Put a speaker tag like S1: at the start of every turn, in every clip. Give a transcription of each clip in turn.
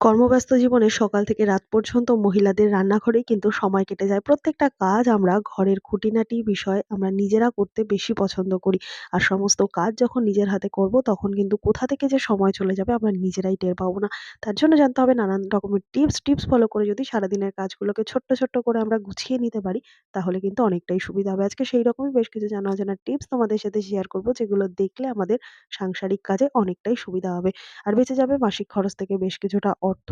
S1: কর্মব্যস্ত জীবনে সকাল থেকে রাত পর্যন্ত মহিলাদের রান্নাঘরেই কিন্তু সময় কেটে যায়। প্রত্যেকটা কাজ আমরা ঘরের খুঁটিনাটি বিষয় আমরা নিজেরা করতে বেশি পছন্দ করি। আর সমস্ত কাজ যখন নিজের হাতে করব তখন কিন্তু কোথা থেকে যে সময় চলে যাবে আমরা নিজেরাই টের পাবো না। তার জন্য জানতে হবে নানান রকমের টিপস, টিপস ফলো করে যদি সারাদিনের কাজগুলোকে ছোট্ট, ছোট্ট করে আমরা গুছিয়ে নিতে পারি তাহলে কিন্তু অনেকটাই সুবিধা হবে। আজকে সেই রকমই বেশ কিছু জানা অজানা টিপস তোমাদের সাথে শেয়ার করব যেগুলো দেখলে আমাদের সাংসারিক কাজে অনেকটাই সুবিধা হবে। আর বেঁচে যাবে মাসিক খরচ থেকে বেশ কিছুটা অর্থ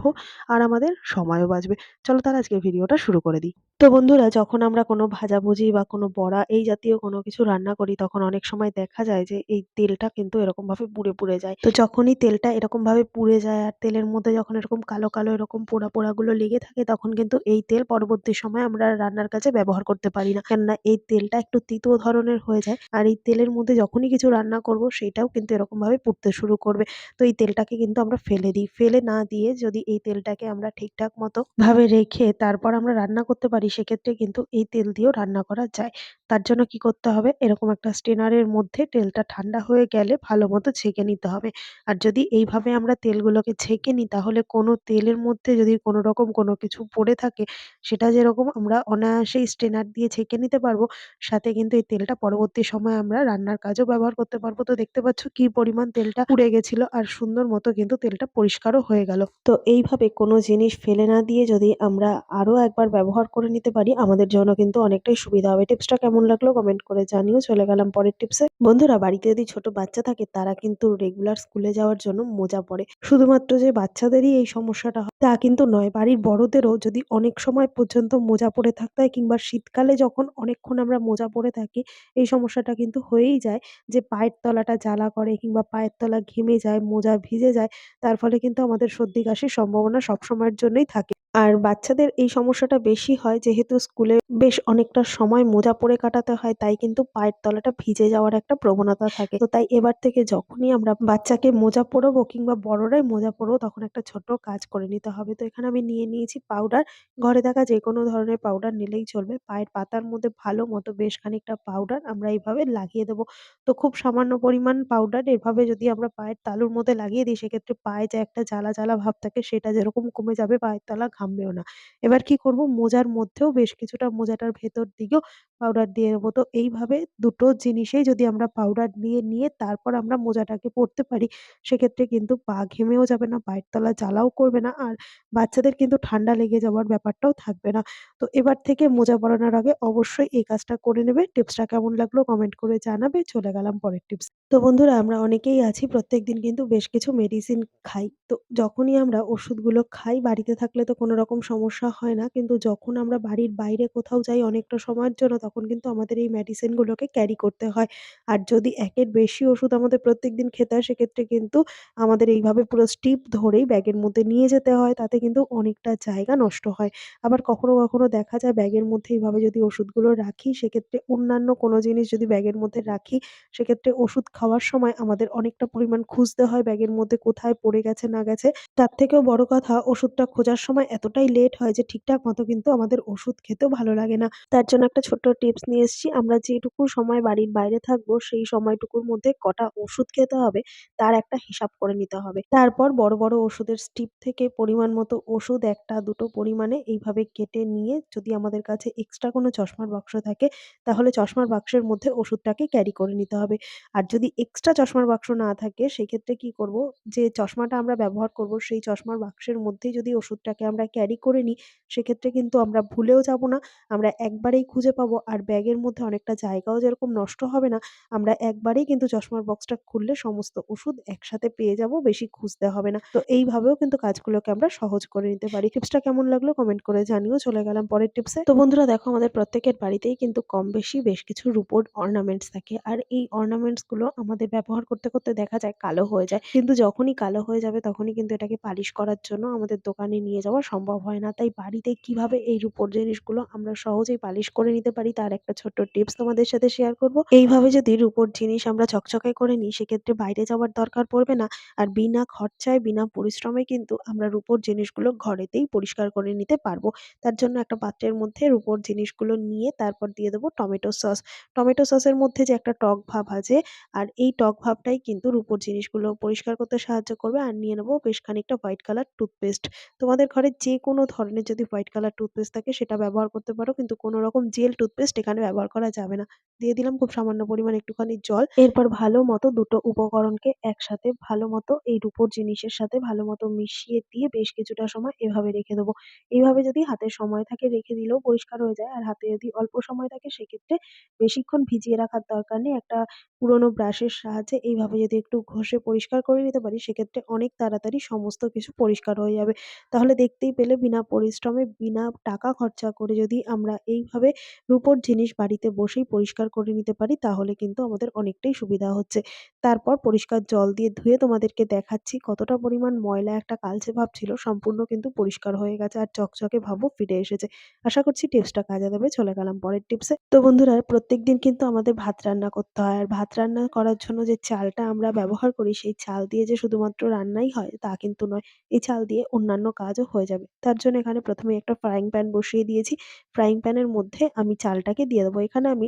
S1: আর আমাদের সময়ও বাঁচবে। চলো তাহলে আজকে ভিডিওটা শুরু করে দিই। তো বন্ধুরা যখন আমরা কোনো ভাজাভুজি বা কোনো বড়া এই জাতীয় কোনো কিছু রান্না করি তখন অনেক সময় দেখা যায় যে এই তেলটা কিন্তু এরকমভাবে পুড়ে, পুড়ে যায়। তো যখনই তেলটা এরকমভাবে পুড়ে যায় আর তেলের মধ্যে যখন এরকম কালো, কালো এরকম পোড়া, পোড়াগুলো লেগে থাকে তখন কিন্তু এই তেল পরবর্তী সময় আমরা রান্নার কাজে ব্যবহার করতে পারি না। কেননা এই তেলটা একটু তিতো ধরনের হয়ে যায় আর এই তেলের মধ্যে যখনই কিছু রান্না করব সেটাও কিন্তু এরকমভাবে পুড়তে শুরু করবে। তো এই তেলটাকে কিন্তু আমরা ফেলে দিই। ফেলে না দিয়ে যদি এই তেলটাকে আমরা ঠিকঠাক মতো ভাবে রেখে তারপর আমরা রান্না করতে পারি, সেক্ষেত্রে কিন্তু এই তেল দিয়েও রান্না করা যায়। তার জন্য কি করতে হবে এরকম একটা স্টেনারের মধ্যে তেলটা ঠান্ডা হয়ে গেলে ভালো মতো ছেঁকে নিতে হবে। আর যদি এইভাবে আমরা তেলগুলোকে ছেঁকে নিই, তাহলে কোনো তেলের মধ্যে যদি কোনো রকম কোনো কিছু পড়ে থাকে, সেটা যেরকম আমরা অনায়াসেই স্টেনার দিয়ে ছেঁকে নিতে পারব, সাথে কিন্তু এই তেলটা পরবর্তী সময়ে আমরা রান্নার কাজেও ব্যবহার করতে পারব। তো দেখতে পাচ্ছ কি পরিমাণ তেলটা পুড়ে গেছিল, আর সুন্দর মতো কিন্তু তেলটা পরিষ্কারও হয়ে গেল। তো এইভাবে কোনো জিনিস ফেলে না দিয়ে যদি আমরা আরও একবার ব্যবহার করে নিতে পারি আমাদের জন্য কিন্তু অনেকটাই সুবিধা হবে। টিপসটা কেমন লাগল কমেন্ট করে জানিও। চলে গেলাম পরের টিপসে। বন্ধুরা বাড়িতে যদি ছোট বাচ্চা থাকে তারা কিন্তু রেগুলার স্কুলে যাওয়ার জন্য মোজা পরে। শুধুমাত্র যে বাচ্চাদেরই এই সমস্যাটা হয় তা কিন্তু নয়। বাড়ির বড়দেরও যদি অনেক সময় পর্যন্ত মোজা পরে থাকতে হয় কিংবা শীতকালে যখন অনেকক্ষণ আমরা মোজা পরে থাকি এই সমস্যাটা কিন্তু হয়েই যায় যে পায়ের তলাটা জ্বালা করে কিংবা পায়ের তলা ঘেমে যায়, মোজা ভিজে যায়। তার ফলে কিন্তু আমাদের সর্দি কাশির সম্ভাবনা সবসময়ের জন্যই থাকে। আর বাচ্চাদের এই সমস্যাটা বেশি হয় যেহেতু স্কুলে বেশ অনেকটা সময় মোজা পরে কাটাতে হয় তাই কিন্তু পায়ের তলাটা ভিজে যাওয়ার একটা প্রবণতা থাকে। তো তাই এবার থেকে যখনই আমরা বাচ্চাকে মোজা পরাবো কিংবা বড়রাই মোজা পরবো তখন একটা ছোট্ট কাজ করে নিতে হবে। তো এখানে আমি নিয়ে নিয়েছি পাউডার। ঘরে থাকা যেকোনো ধরনের পাউডার নিলেই চলবে। পায়ের পাতার মধ্যে ভালো মতো বেশ খানিকটা পাউডার আমরা এইভাবে লাগিয়ে দেবো। তো খুব সামান্য পরিমাণ পাউডার এভাবে যদি আমরা পায়ের তালুর মধ্যে লাগিয়ে দিই সেক্ষেত্রে পায়ে যে একটা জ্বালা, জ্বালা ভাব থাকে সেটা যেরকম কমে যাবে পায়ের তলা ঘামবেও না। এবার কি করব মোজার মধ্যেও বেশ কিছুটা মোজাটার ভেতর দিকেও পাউডার দিয়ে দেবো। তো এইভাবে দুটো জিনিসেই যদি আমরা পাউডার দিয়ে নিয়ে তারপর আমরা মোজাটাকে পরতে পারি সেক্ষেত্রে কিন্তু পা ঘেমেও যাবে না, পায়ের তলা জ্বালাও করবে না আর বাচ্চাদের কিন্তু ঠান্ডা লেগে যাওয়ার ব্যাপারটাও থাকবে না। তো এবার থেকে মোজা পরানোর আগে অবশ্যই এই কাজটা করে নেবে। টিপসটা কেমন লাগল কমেন্ট করে জানাবে। চলে গেলাম পরের টিপস। তো বন্ধুরা আমরা অনেকেই আছি প্রত্যেকদিন কিন্তু বেশ কিছু মেডিসিন খাই। তো যখনই আমরা ওষুধগুলো খাই বাড়িতে থাকলে তো কোনো রকম সমস্যা হয় না। কিন্তু যখন আমরা বাড়ির বাইরে কোথাও যাই অনেকটা সময়ের জন্য তখন কিন্তু আমাদের এই মেডিসিনগুলোকে ক্যারি করতে হয়। আর যদি একের বেশি ওষুধ আমাদের প্রত্যেকদিন খেতে হয় সেক্ষেত্রে কিন্তু আমাদের এইভাবে পুরো স্টিপ ধরেই ব্যাগের মধ্যে নিয়ে যেতে হয়। তাতে কিন্তু অনেকটা জায়গা নষ্ট হয়। আবার কখনো, কখনো দেখা যায় ব্যাগের মধ্যে এইভাবে যদি ওষুধগুলো রাখি সেক্ষেত্রে অন্যান্য কোনো জিনিস যদি ব্যাগের মধ্যে রাখি সেক্ষেত্রে ওষুধ খাওয়ার সময় আমাদের অনেকটা পরিমাণ খুঁজতে হয় ব্যাগের মধ্যে কোথায় পড়ে গেছে না গেছে। তার থেকেও বড় কথা ওষুধটা খোঁজার সময় এতটাই লেট হয় যে ঠিকঠাক মতো কিন্তু আমাদের ওষুধ খেতেও ভালো লাগে না। তার জন্য একটা ছোট্ট টিপস নিয়ে এসেছি। আমরা যেটুকু সময় বাড়ির বাইরে থাকব সেই সময়টুকুর মধ্যে কটা ওষুধ খেতে হবে তার একটা হিসাব করে নিতে হবে। তারপর বড়, বড় ওষুধের স্টিপ থেকে পরিমাণ মতো ওষুধ একটা দুটো পরিমাণে এইভাবে কেটে নিয়ে যদি আমাদের কাছে এক্সট্রা কোনো চশমার বাক্স থাকে তাহলে চশমার বাক্সের মধ্যে ওষুধটাকে ক্যারি করে নিতে হবে। আর যদি এক্সট্রা চশমার বাক্স না থাকে সেক্ষেত্রে কি করব যে চশমাটা আমরা ব্যবহার করব সেই চশমার বাক্সের মধ্যেই যদি ওষুধটাকে আমরা ক্যারি করে নিই সেক্ষেত্রে কিন্তু আমরা ভুলেও যাব না। আমরা একবারেই খুঁজে পাবো আর ব্যাগের মধ্যে অনেকটা জায়গাও যেরকম নষ্ট হবে না আমরা একবারেই কিন্তু চশমার বক্সটা খুললে সমস্ত ওষুধ একসাথে পেয়ে যাব বেশি খুঁজতে হবে না। তো এইভাবেও কিন্তু কাজগুলোকে আমরা সহজ করে নিতে পারি। টিপসটা কেমন লাগল কমেন্ট করে জানিও। চলে গেলাম পরের টিপসে। তো বন্ধুরা দেখো আমাদের প্রত্যেকের বাড়িতেই কিন্তু কম বেশি বেশ কিছু রূপোর অর্নামেন্টস থাকে। আর এই অর্নামেন্টসগুলো আমাদের ব্যবহার করতে, করতে দেখা যায় কালো হয়ে যায়। কিন্তু যখনই কালো হয়ে যাবে তখনই কিন্তু এটাকে পালিশ করার জন্য আমাদের দোকানে নিয়ে যাওয়া সম্ভব হয় না। তাই বাড়িতে কীভাবে এই রূপোর জিনিসগুলো আমরা সহজেই পালিশ করে নিতে পারি তার একটা ছোট্ট টিপস তোমাদের সাথে শেয়ার করব। এইভাবে যদি রূপোর জিনিস আমরা চকচকে করে নিই, সেক্ষেত্রে বাইরে যাওয়ার দরকার পড়বে না। আর বিনা খরচায়, বিনা পরিশ্রমে কিন্তু আমরা রূপোর জিনিসগুলো ঘরেতেই পরিষ্কার করে নিতে পারব। তার জন্য একটা পাত্রের মধ্যে রূপোর জিনিসগুলো নিয়ে তারপর দিয়ে দেবো টমেটো সস। টমেটো সসের মধ্যে যে একটা টক ভাব আছে, আর এই টক ভাবটাই কিন্তু রূপোর জিনিসগুলো পরিষ্কার করতে সাহায্য করবে। আর নিয়ে নেব বেশ খানিকটা হোয়াইট কালার টুথপেস্ট। তোমাদের ঘরে যে কোনো ধরনের যদি হোয়াইট কালার টুথপেস্ট থাকে, সেটা ব্যবহার করতে পারো। কিন্তু কোনো রকম জেল টুথপেস্ট এখানে ব্যবহার করা যাবে না। দিয়ে দিলাম খুব সামান্য পরিমাণ একটুখানি জল। এরপর ভালো মতো দুটো উপকরণকে একসাথে ভালো মতো এই রূপোর জিনিসের সাথে ভালো মতো মিশিয়ে দিয়ে বেশ কিছুটা সময় এভাবে রেখে দেবো। এইভাবে যদি হাতে সময় থাকে রেখে দিলেও পরিষ্কার হয়ে যায়। আর হাতে যদি অল্প সময় থাকে সেক্ষেত্রে বেশিক্ষণ ভিজিয়ে রাখার দরকার নেই। একটা পুরোনো ব্রাশের সাহায্যে এইভাবে যদি একটু ঘষে পরিষ্কার করে নিতে পারি সেক্ষেত্রে অনেক তাড়াতাড়ি সমস্ত কিছু পরিষ্কার হয়ে যাবে। তাহলে দেখতেই পেলে বিনা পরিশ্রমে, বিনা টাকা খরচা করে যদি আমরা এইভাবে রূপোর জিনিস বাড়িতে বসেই পরিষ্কার করে নিতে পারি, তাহলে কিন্তু আমাদের অনেকটাই সুবিধা হচ্ছে। তারপর পরিষ্কার জল দিয়ে ধুয়ে তোমাদেরকে দেখাচ্ছি কতটা পরিমাণ ময়লা একটা কালচে ভাব ছিল, সম্পূর্ণ কিন্তু পরিষ্কার হয়ে গেছে আর চকচকে ভাবও ফিরে এসেছে। আশা করছি টিপসটা কাজে দেবে, চলে গেলাম পরের টিপসে। তো বন্ধুরা প্রত্যেকদিন কিন্তু আমাদের ভাত রান্না করতে হয় আর ভাত রান্না করার জন্য যে চালটা আমরা ব্যবহার করি, সেই চাল দিয়ে যে শুধুমাত্র রান্নাই হয়, তা কিন্তু নয়, এই চাল দিয়ে অন্যান্য কাজও হয়ে যাবে। তার জন্য এখানে প্রথমে একটা ফ্রাইং প্যান বসিয়ে দিয়েছি। ফ্রাইং প্যানের মধ্যে আমি চালটাকে দিয়ে দেবো। এখানে আমি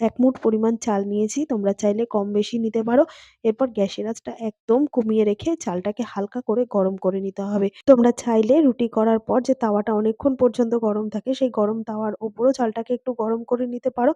S1: এক মুঠ পরিমাণ চাল নিয়েছি, তোমরা চাইলে কম বেশি নিতে পারো। এরপর গ্যাসের আঁচটা একদম কমিয়ে রেখে চালটাকে হালকা করে গরম করে নিতে হবে। তোমরা চাইলে রুটি করার পর যে তাওয়াটা অনেকক্ষণ পর্যন্ত গরম থাকে, সেই গরম তাওয়ার ওপরও চালটাকে একটু গরম করে নিতে পারো।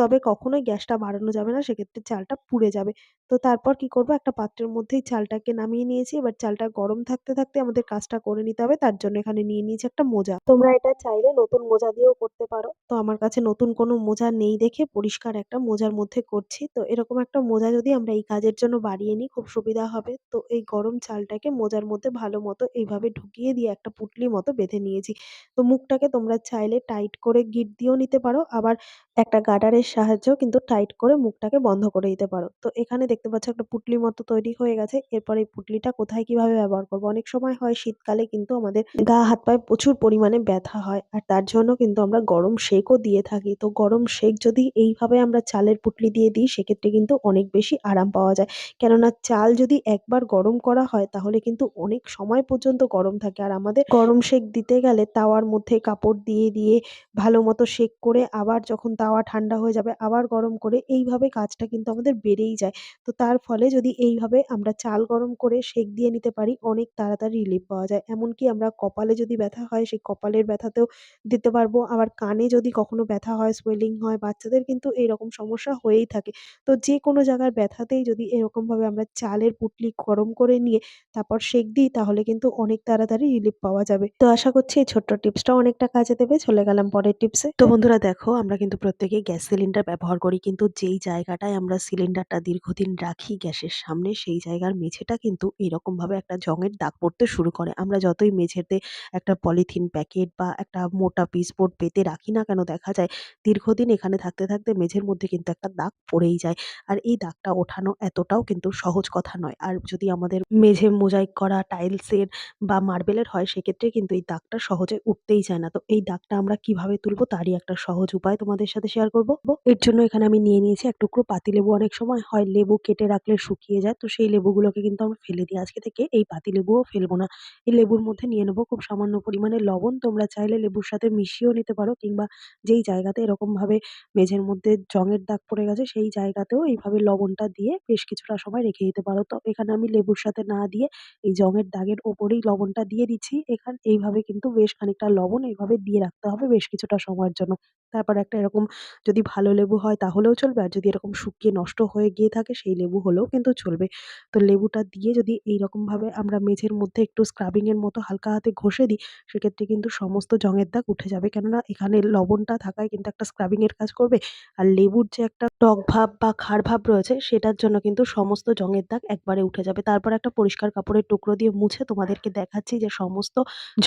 S1: তবে কখনোই গ্যাসটা বাড়ানো যাবে না, সেক্ষেত্রে চালটা পুড়ে যাবে। তো তারপর কি করব? একটা পাত্রের মধ্যেই চালটাকে নামিয়ে নিয়েছি। এবার চালটা গরম থাকতে থাকতে আমাদের কাজটা করে নিতে হবে। তার জন্য এখানে নিয়ে নিয়েছি একটা মোজা। তোমরা এটা চাইলে নতুন মোজা দিয়েও করতে পারো। তো আমার কাছে নতুন কোনো মোজা নেই দেখে পরিষ্কার একটা মোজার মধ্যে করছি। তো এরকম একটা মোজা যদি আমরা এই কাজের জন্য বাড়িয়ে নিই, খুব সুবিধা হবে। তো এই গরম চালটাকে মোজার মধ্যে ভালো মতো এইভাবে ঢুকিয়ে দিয়ে একটা পুটলি মতো বেঁধে নিয়েছি। তো মুখটাকে তোমরা চাইলে টাইট করে গিট দিয়েও নিতে পারো। আবার একটা গার্ডারের সাহায্যেও কিন্তু টাইট করে মুখটাকে বন্ধ করে দিতে পারো। তো এখানে দেখতে পাচ্ছ একটা পুটলি মতো তৈরি হয়ে গেছে। এরপর এই পুটলিটা কোথায় কীভাবে ব্যবহার করব? অনেক সময় হয় শীতকালে কিন্তু আমাদের গা, হাত, পায়ে প্রচুর পরিমাণে ব্যথা হয় আর তার জন্য কিন্তু আমরা গরম সেঁকও দিয়ে থাকি। তো গরম সেঁক যদি এইভাবে আমরা চালের পুটলি দিয়ে দিই, সেক্ষেত্রে কিন্তু অনেক বেশি আরাম পাওয়া যায়। কেননা চাল যদি একবার গরম করা হয়, তাহলে কিন্তু অনেক সময় পর্যন্ত গরম থাকে। আর আমাদের গরম সেঁক দিতে গেলে তাওয়ার মধ্যে কাপড় দিয়ে দিয়ে ভালো মতো সেঁক করে আবার যখন তাওয়া ঠান্ডা হয়ে যাবে, আবার গরম করে এইভাবে কাজটা কিন্তু আমাদের বেড়েই যায়। তো তার ফলে যদি এইভাবে আমরা চাল গরম করে সেঁক দিয়ে নিতে পারি, অনেক তাড়াতাড়ি রিলিফ পাওয়া যায়। এমনকি আমরা কপালে যদি ব্যথা হয়, সেই কপালের ব্যথাতেও দিতে পারব। আবার কানে যদি কখনো ব্যথা হয় সোয়েলিং হয়, বাচ্চাদের কিন্তু এইরকম সমস্যা হয়েই থাকে। তো যে কোনো জায়গার ব্যথাতেই যদি এরকমভাবে আমরা চালের পুটলি গরম করে নিয়ে তারপর সেঁক দিই, তাহলে কিন্তু অনেক তাড়াতাড়ি রিলিফ পাওয়া যাবে। তো আশা করছি এই ছোট্ট টিপসটা অনেকটা কাজে দেবে। চলে গেলাম পরের টিপসে তো বন্ধুরা দেখো, আমরা কিন্তু প্রত্যেকেই গ্যাস সিলিন্ডার ব্যবহার করি। কিন্তু যেই জায়গাটায় আমরা সিলিন্ডারটা দীর্ঘদিন রাখি গ্যাসের সামনে, সেই জায়গার মেঝেটা কিন্তু এরকমভাবে একটা জংয়ের দাগ পড়তে শুরু করে। আমরা যতই মেঝেতে একটা পলিথিন প্যাকেট বা একটা মোটা পিচবোর্ড পেতে রাখি না কেন, দেখা যায় দীর্ঘদিন এখানে থাকতে থাকতে মেঝের মধ্যে কিন্তু একটা দাগ পড়েই যায়। আর এই দাগটা ওঠানো এতটাও কিন্তু সহজ কথা নয়। আর যদি আমাদের মেঝে মোজাইক করা টাইলসের বা মার্বেলের হয়, সেক্ষেত্রে কিন্তু এই দাগটা সহজে উঠতেই চায় না। তো এই দাগটা আমরা কীভাবে তুলবো, তারই একটা সহজ উপায় তোমাদের সাথে শেয়ার করব। এর জন্য এখানে আমি নিয়ে নিয়েছি এক টুকরো পাতিলেবু অনেক সময় হয় লেবু কেটে রাখলে শুকিয়ে যায়, তো সেই লেবুগুলোকে কিন্তু আমরা ফেলে দিই। আজকে থেকে এই পাতিলেবুও ফেলব না। এই লেবুর মধ্যে নিয়ে নেব খুব সামান্য পরিমাণে লবণ। তোমরা চাইলে লেবুর সাথে মিশিয়েও নিতে পারো, কিংবা যেই জায়গাতে এরকমভাবে মেঝের মধ্যে জংয়ের দাগ পড়ে গেছে, সেই জায়গাতেও এইভাবে লবণটা দিয়ে বেশ কিছুটা সময় রেখে দিতে পারো। তো এখানে আমি লেবুর সাথে না দিয়ে এই জংয়ের দাগের ওপরেই লবণটা দিয়ে দিচ্ছি। এখান, এইভাবে কিন্তু বেশ খানিকটা লবণ এইভাবে দিয়ে রাখতে হবে বেশ কিছুটা সময়ের জন্য। তারপর একটা এরকম যদি ভালো লেবু হয় তাহলেও চলবে, আর যদি এরকম শুকিয়ে নষ্ট হয়ে গিয়ে থাকে সেই লেবু হলেও কিন্তু চলবে। তো লেবুটা দিয়ে যদি এইরকমভাবে আমরা মেঝের মধ্যে একটু স্ক্রাবিংয়ের মতো হালকা হাতে ঘষে দিই, সেক্ষেত্রে কিন্তু সমস্ত জংয়ের দাগ উঠে যাবে। কেননা এখানে লবণটা থাকায় কিন্তু একটা স্ক্রাবিংয়ের কাজ করবে, আর লেবুর যে একটা টক ভাব বা খার ভাব রয়েছে সেটার জন্য কিন্তু সমস্ত জংয়ের দাগ একবারে উঠে যাবে। তারপর একটা পরিষ্কার কাপড়ের টুকরো দিয়ে মুছে তোমাদেরকে দেখাচ্ছি যে সমস্ত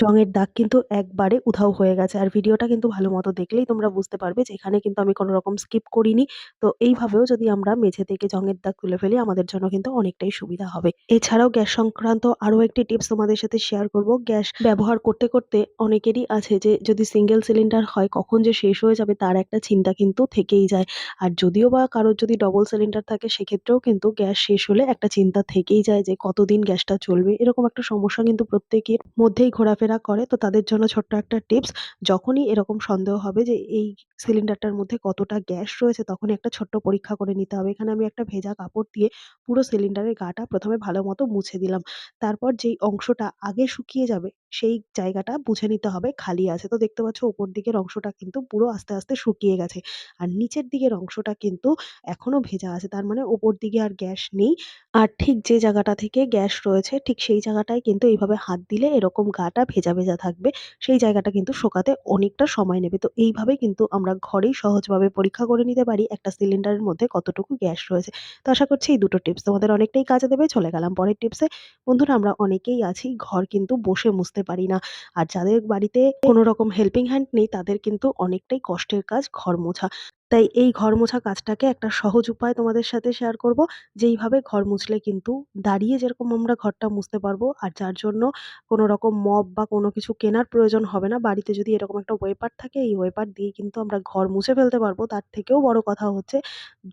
S1: জংয়ের দাগ কিন্তু একবারে উধাও হয়ে গেছে। আর ভিডিওটা কিন্তু ভালো মতো দেখলেই তোমরা বুঝতে পারবে যে এখানে কিন্তু আমি কোনো রকম স্কিপ করিনি। তো এইভাবেও যদি আমরা মেঝে থেকে জংয়ের দাগ তুলে ফেলি আমাদের জন্য কিন্তু অনেকটাই সুবিধা হবে। এছাড়াও গ্যাস সংক্রান্ত আরও একটি টিপস তোমাদের সাথে শেয়ার করব। গ্যাস ব্যবহার করতে, করতে অনেকেরই আছে যে যদি সিঙ্গেল সিলিন্ডার হয় কখন যে শেষ হয়ে যাবে তার একটা চিন্তা কিন্তু থেকেই যায়। আর যদিও বা কারোর যদি ডবল সিলিন্ডার থাকে সেক্ষেত্রেও কিন্তু গ্যাস শেষ হলে একটা চিন্তা থেকেই যায় যে কতদিন গ্যাসটা চলবে। এরকম একটা সমস্যা কিন্তু প্রত্যেকের মধ্যেই ঘোরাফেরা করে। তো তাদের জন্য ছোট্ট একটা টিপস যখনই এরকম সন্দেহ হবে যে এই সিলিন্ডারটার মধ্যে কতটা গ্যাস রয়েছে তখন একটা ছোট্ট পরীক্ষা করে নিতে হবে। এখানে আমি একটা ভেজা কাপড় দিয়ে পুরো সিলিন্ডারের গাটা প্রথমে ভালো মতো মুছে দিলাম। তারপর যেই অংশটা আগে শুকিয়ে যাবে সেই জায়গাটা বুঝে নিতে হবে খালি আছে। তো দেখতে পাচ্ছ উপর দিকের অংশটা কিন্তু পুরো আস্তে, আস্তে শুকিয়ে গেছে। আর নিচের দিকের অংশটা কিন্তু এখনও ভেজা আছে। তার মানে উপর দিকে আর গ্যাস নেই। আর ঠিক যে জায়গাটা থেকে গ্যাস রয়েছে ঠিক সেই জায়গাটায় কিন্তু এইভাবে হাত দিলে এরকম গাটা ভেজা, ভেজা থাকবে। সেই জায়গাটা কিন্তু শোকাতে অনেকটা সময় নেবে। তো এইভাবে কিন্তু আমরা ঘরেই সহজভাবে পরীক্ষা করে নিতে পারি একটা সিলিন্ডারের মধ্যে কতটুকু গ্যাস রয়েছে। তো আশা করছি এই দুটো টিপস তোমাদের অনেকটাই কাজে দেবে। চলে গেলাম পরের টিপসে। বন্ধুরা আমরা অনেকেই আছি ঘর কিন্তু বসে মুছতে পারি না। আর যাদের বাড়িতে কোনো রকম হেল্পিং হ্যান্ড নেই, তাদের কিন্তু অনেকটাই কষ্টের কাজ, ঘর মোছা। তাই এই ঘর মোছা কাজটাকে একটা সহজ উপায় তোমাদের সাথে শেয়ার করব। যেইভাবে ঘর মুছলে কিন্তু দাঁড়িয়ে যেরকম আমরা ঘরটা মুছতে পারব আর যার জন্য কোনো রকম মব বা কোনো কিছু কেনার প্রয়োজন হবে না। বাড়িতে যদি এরকম একটা ওয়েপার থাকে এই ওয়েপার দিয়ে কিন্তু আমরা ঘর মুছে ফেলতে পারব। তার থেকেও বড় কথা হচ্ছে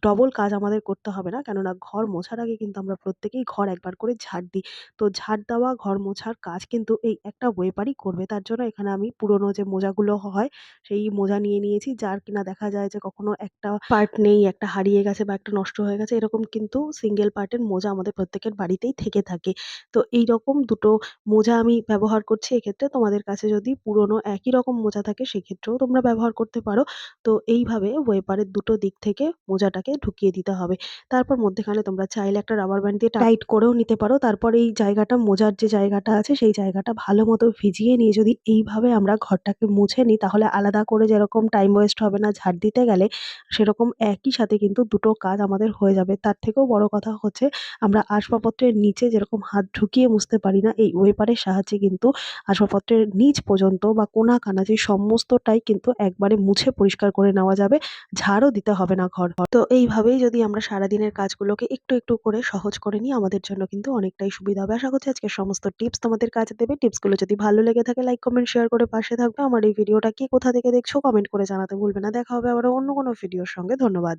S1: ডবল কাজ আমাদের করতে হবে না। কেননা ঘর মোছার আগে কিন্তু আমরা প্রত্যেকেই ঘর একবার করে ঝাড় দিই। তো ঝাড় দেওয়া, ঘর মোছার কাজ কিন্তু এই একটা ওয়েপারই করবে। তার জন্য এখানে আমি পুরনো যে মোজাগুলো হয় সেই মোজা নিয়ে নিয়েছি। যার কিনা দেখা যায় যে কখনো একটা পার্ট নেই, একটা হারিয়ে গেছে বা একটা নষ্ট হয়ে গেছে। এরকম কিন্তু সিঙ্গেল পার্টের মোজা আমাদের প্রত্যেকের বাড়িতেই থেকে থাকে। তো এই রকম দুটো মোজা আমি ব্যবহার করছি এক্ষেত্রে। তোমাদের কাছে যদি পুরনো একই রকম মোজা থাকে সেক্ষেত্রেও তোমরা ব্যবহার করতে পারো। তো এইভাবে ওয়েপারের দুটো দিক থেকে মোজাটাকে ঢুকিয়ে দিতে হবে। তারপর মধ্যেখানে তোমরা চাইলে একটা রাবার ব্যান্ড দিয়ে টাইট করেও নিতে পারো। তারপর এই জায়গাটা মোজার যে জায়গাটা আছে সেই জায়গাটা ভালো মতো ভিজিয়ে নিয়ে যদি এইভাবে আমরা ঘরটাকে মুছে নিই তাহলে আলাদা করে যেরকম টাইম ওয়েস্ট হবে না ঝাড় দিতে গেলে সেরকম একই সাথে কিন্তু দুটো কাজ আমাদের হয়ে যাবে। তার থেকেও বড় কথা হচ্ছে আমরা আসবাবপত্রের নিচে যেরকম হাত ঢুকিয়ে মুছতে পারি না এই ওয়েপারের সাহায্যে কিন্তু আসবাবপত্রের নিচ পর্যন্ত বা কোনা-কানাচি সমস্তটাই কিন্তু একবারে মুছে পরিষ্কার করে নেওয়া যাবে। ঝাড়ও দিতে হবে না ঘর। তো এইভাবেই যদি আমরা সারাদিনের কাজগুলোকে একটু, একটু করে সহজ করে নিই আমাদের জন্য কিন্তু অনেকটাই সুবিধা হবে। আশা করছি আজকের সমস্ত টিপস তোমাদের কাজে দেবে। টিপসগুলো যদি ভালো লেগে থাকে লাইক, কমেন্ট, শেয়ার করে পাশে থাকবে। আমার এই ভিডিওটা কে কোথা থেকে দেখছ কমেন্ট করে জানাতে ভুলবে না। দেখা হবে আবারও অন্য কোনো ভিডিওর সঙ্গে। ধন্যবাদ।